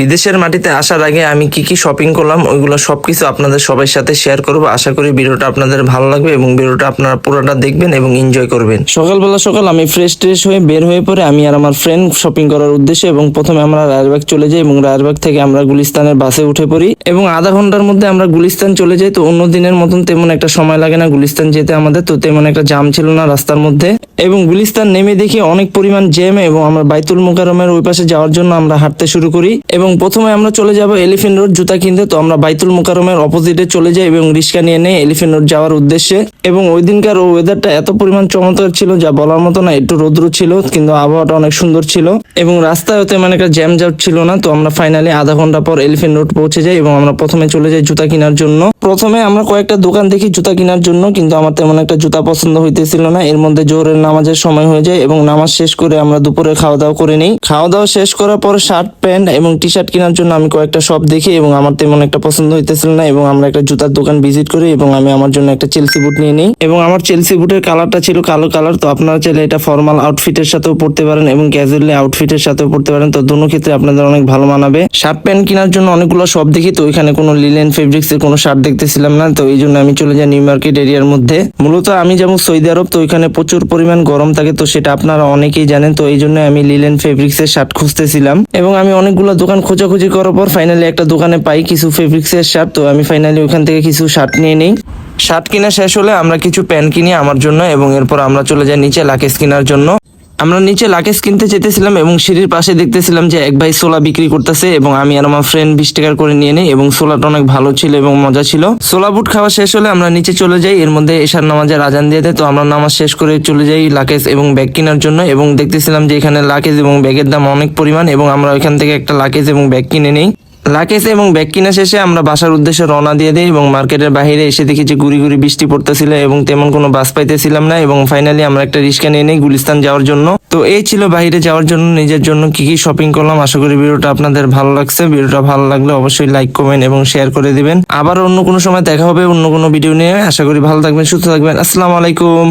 বিদেশের মাটিতে আসার আগে আমি কি কি শপিং করলাম, ওইগুলো সব কিছু আপনাদের সবার সাথে শেয়ার করব। আশা করি ভিডিওটা আপনাদের ভালো লাগবে এবং ভিডিওটা আপনারা পুরোটা দেখবেন এবং এনজয় করবেন। সকালবেলা সকাল আমি ফ্রেশ ট্রেশ হয়ে বের হয়ে পরে আমি আর আমার ফ্রেন্ড শপিং করার উদ্দেশ্যে এবং প্রথমে আমরা রায়েরবাগ চলে যাই এবং রায়েরবাগ থেকে আমরা গুলিস্তানের বাসে উঠে পড়ি এবং আধা ঘণ্টার মধ্যে আমরা গুলিস্তান চলে যাই। তো অন্য দিনের মতন তেমন একটা সময় লাগে না গুলিস্তান যেতে আমাদের, তো তেমন একটা জাম ছিল না রাস্তার মধ্যে। এবং গুলিস্তান নেমে দেখি অনেক পরিমাণ জ্যাম এবং আমরা বাইতুল মোকারমের ওই পাশে যাওয়ার জন্য আমরা হাঁটতে শুরু করি এবং প্রথমে আমরা চলে যাব এলিফেন্ট রোড, জুতা কিনতে। তো আমরা বাইতুল মোকারমের অপোজিটে চলে যাই এবং রিক্সা নিয়ে নেই এলিফেন্ট রোড যাওয়ার উদ্দেশ্যে। এবং ওই দিনকার ওয়েদারটা এত পরিমাণ চমৎকার ছিল যা বলার মতো না, একটু রৌদ্র ছিল, কিন্তু আবহাওয়াটা অনেক সুন্দর ছিল। এবং রাস্তায় তেমন একটা জ্যাম জাম ছিল না, তো আমরা ফাইনালি আধা ঘণ্টা পর এলিফেন্ট রোড পৌঁছে যাই এবং আমরা প্রথমে চলে যাই জুতা কেনার জন্য। প্রথমে আমরা কয়েকটা দোকান দেখি জুতা কেনার জন্য, কিন্তু আমার তেমন একটা জুতা পছন্দ হইতেছিল না। এর মধ্যে জোরের নামাজের সময় হয়ে যায় এবং নামাজ শেষ করে আমরা দুপুরে খাওয়া দাওয়া করে নিই। খাওয়া দাওয়া শেষ করার পর শার্ট প্যান্ট এবং টি শার্ট কেনার জন্য আমি কয়েকটা শপ দেখি এবং আমার তেমন একটা পছন্দ হইতেছিল না এবং আমরা একটা জুতার দোকান ভিজিট করি এবং আমি আমার জন্য একটা চেলসি বুট নিয়ে নিই। এবং আমার চেলসি বুটের কালারটা ছিল কালো কালার তো আপনারা চাইলে এটা ফর্মাল আউটফিটের সাথেও পড়তে পারেন এবং ক্যাজুয়ালি আউটফিটের সাথেও পড়তে পারেন, তো দুটো ক্ষেত্রে আপনাদের অনেক ভালো মানাবে। শার্ট প্যান্ট কেনার জন্য অনেকগুলো শপ দেখি, তো ওইখানে কোনো লিলেন ফেব্রিক্স এর কোনো শার্ট দেখতেছিলাম না, তো এই জন্য আমি চলে যাই নিউ মার্কেট এরিয়ার মধ্যে। মূলত আমি যেমন সৌদি আরব, তো ওইখানে প্রচুর পরিমাণ গরম থাকে, তো সেটা আপনারা অনেকেই জানেন, তো এই জন্য আমি লিলেন ফেব্রিক্স এর শার্ট খুঁজতেছিলাম। এবং আমি অনেকগুলো দোকান খোঁজাখুঁজি করার পর ফাইনালি একটা দোকানে পাই কিছু ফেব্রিক্স এর শার্ট তো আমি ফাইনালি ওখান থেকে কিছু শার্ট নিয়ে নিই। শার্ট কিনা শেষ হলে আমরা কিছু প্যান্ট কিনি আমার জন্য এবং এরপর আমরা চলে যাই নিচে লাকেজ কেনার জন্য। আমরা নিচে লাকেজ কিনতে যেতেছিলাম এবং সিঁড়ির পাশে দেখতেছিলাম যে এক ভাই সোলা বিক্রি করতেছে এবং আমি আর আমার ফ্রেন্ড বিশ টাকার করে নিয়ে নিই এবং সোলাটা অনেক ভালো ছিল এবং মজা ছিল। সোলা বুট খাওয়া শেষ হলে আমরা নিচে চলে যাই, এর মধ্যে এশার নামাজের আজান দিয়ে দেয়। তো আমরা নামাজ শেষ করে চলে যাই লাকেজ এবং ব্যাগ কেনার জন্য এবং দেখতেছিলাম যে এখানে লাকেজ এবং ব্যাগের দাম অনেক পরিমাণ এবং আমরা ওইখান থেকে একটা লাকেজ এবং ব্যাগ কিনে নিই। লাকেজ এবং ব্যাগ কিনা শেষে আমরা বাসার উদ্দেশ্যে রওনা দিয়ে দিই এবং মার্কেটের বাইরে এসে দেখি যে গুড়ি গুড়ি বৃষ্টি পড়তেছিল এবং তেমন কোনো বাস পাইতেছিলাম না এবং ফাইনালি আমরা একটা রিক্সা নিয়ে নিই গুলিস্তান যাওয়ার জন্য। তো এই ছিল বাইরে যাওয়ার জন্য, নিজের জন্য কি কি শপিং করলাম। আশা করি ভিডিওটা আপনাদের ভালো লাগছে। ভিডিওটা ভালো লাগলে অবশ্যই লাইক কমেন্ট এবং শেয়ার করে দিবেন। আবার অন্য কোনো সময় দেখা হবে অন্য কোনো ভিডিও নিয়ে। আশা করি ভালো থাকবেন, সুস্থ থাকবেন। আসসালামু আলাইকুম।